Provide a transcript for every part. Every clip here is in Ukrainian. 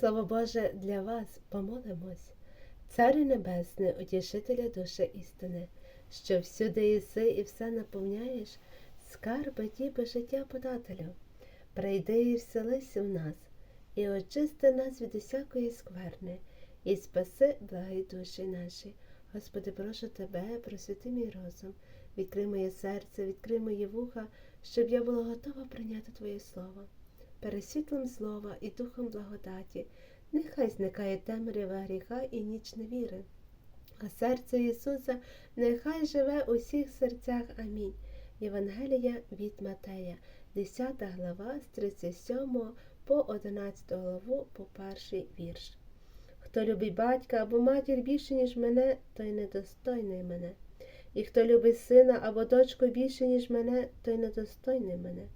Слово Боже для вас помолимось, Царю Небесне, утішителя душі істини, що всюди єси і все наповняєш, скарби діби життя подателю. Прийди і вселися в нас, і очисти нас від усякої скверни, і спаси благі душі наші. Господи, прошу Тебе, просвіти мій розум, відкрий моє серце, відкрий мої вуха, щоб я була готова прийняти Твоє Слово. Пересвітлом слова і духом благодаті, нехай зникає темрява гріха і ніч невіри. А серце Ісуса нехай живе у всіх серцях. Амінь. Євангелія від Матея, 10 глава з 37 по 11 главу по перший вірш. Хто любить батька або матір більше, ніж мене, той недостойний мене. І хто любить сина або дочку більше, ніж мене, той недостойний мене.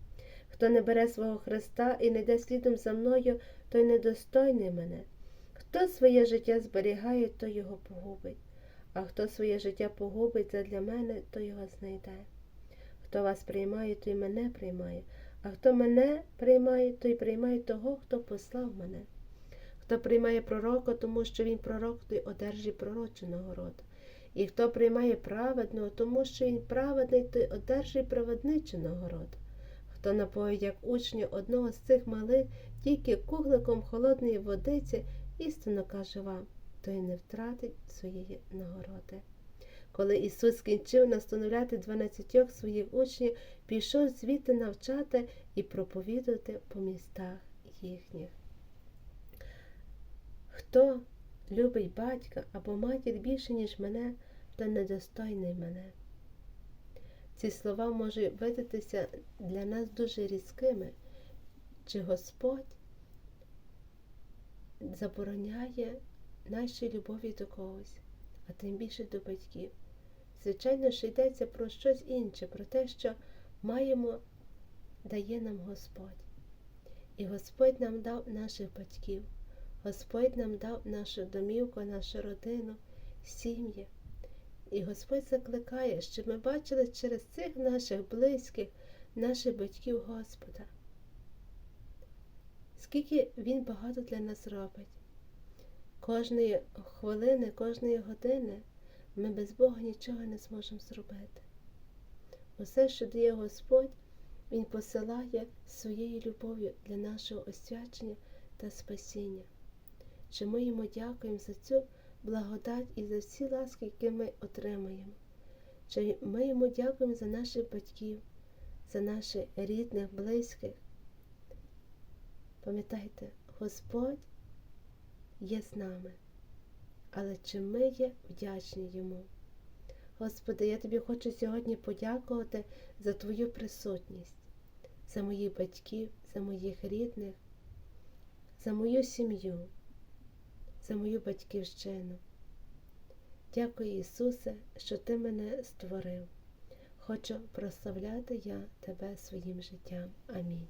Хто не бере свого Христа і не йде слідом за мною, той недостойний мене. Хто своє життя зберігає, той його погубить, а хто своє життя погубить задля мене, то його знайде. Хто вас приймає, той мене приймає, а хто мене приймає, той приймає того, хто послав мене. Хто приймає пророка, тому що він пророк, той одержить пророчу нагороду. І хто приймає праведного, тому що він праведний, той одержить праведничу нагороду. Хто напоїть, як учню одного з цих малих, тільки кугликом холодної водиці, істинно каже вам, той не втратить своєї нагороди. Коли Ісус скінчив настановляти дванадцятьох своїх учнів, пішов звідти навчати і проповідувати по містах їхніх. Хто любить батька або матір більше, ніж мене, то недостойний мене. Ці слова можуть видатися для нас дуже різкими, чи Господь забороняє нашій любові до когось, а тим більше до батьків. Звичайно, що йдеться про щось інше, про те, що маємо, дає нам Господь. І Господь нам дав наших батьків, Господь нам дав нашу домівку, нашу родину, сім'ї. І Господь закликає, щоб ми бачили через цих наших близьких, наших батьків Господа. Скільки Він багато для нас робить. Кожної хвилини, кожної години ми без Бога нічого не зможемо зробити. Усе, що дає Господь, Він посилає своєю любов'ю для нашого освячення та спасіння. Чи ми йому дякуємо за цю благодать і за всі ласки, які ми отримаємо. Чи ми йому дякуємо за наших батьків, за наших рідних, близьких. Пам'ятайте, Господь є з нами, але чи ми є вдячні йому? Господи, я тобі хочу сьогодні подякувати за Твою присутність, за моїх батьків, за моїх рідних, за мою сім'ю за мою батьківщину. Дякую, Ісусе, що Ти мене створив. Хочу прославляти я Тебе своїм життям. Амінь.